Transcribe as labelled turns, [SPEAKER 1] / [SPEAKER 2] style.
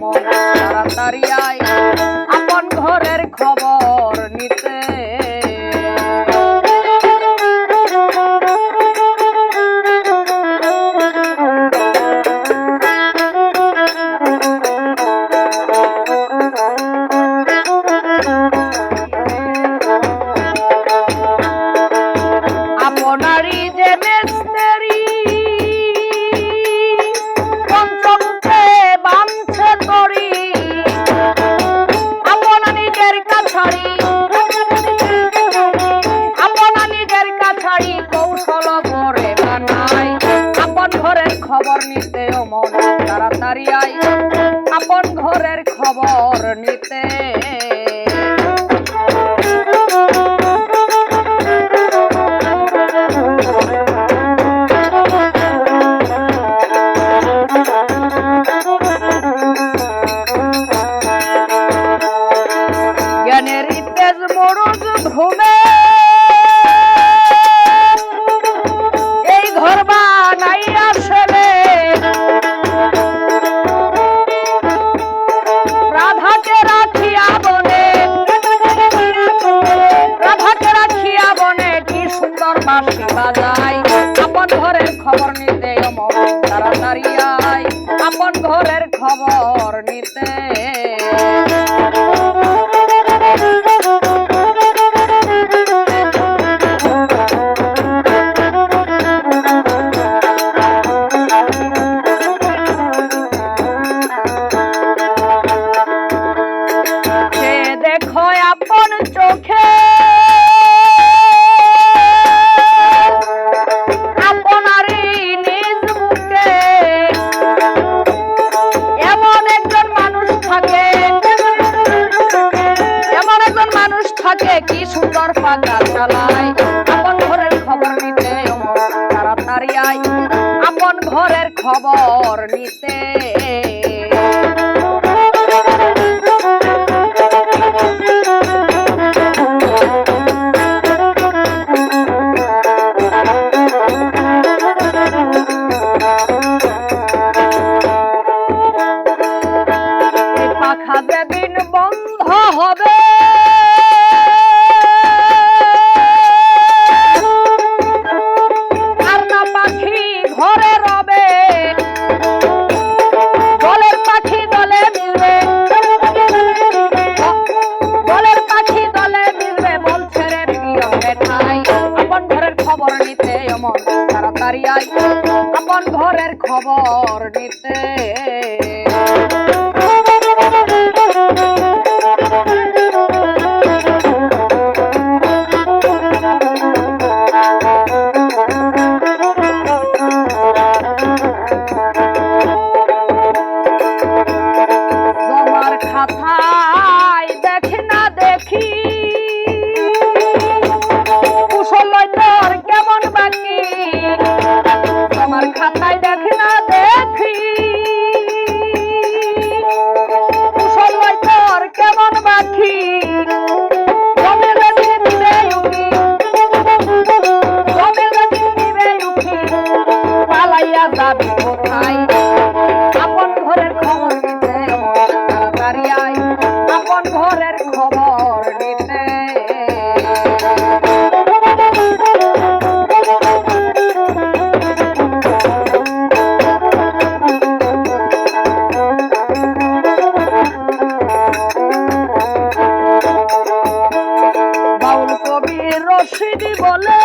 [SPEAKER 1] mohon para tariai খবর নিতে ও মন তাড়াতাড়ি আই আপন ঘরের খবর নিতে। খবরের খবর নিতে। দেখো আপন চোখে কি সুন্দর পাখা চালায়। আপন ঘরের খবর নিতে তাড়াতাড়ি আয়। আপন ঘরের খবর নিতে। বাড়ি আপন ঘরের খবর নিতে। শহরের খবর নিতে রশিদি বলে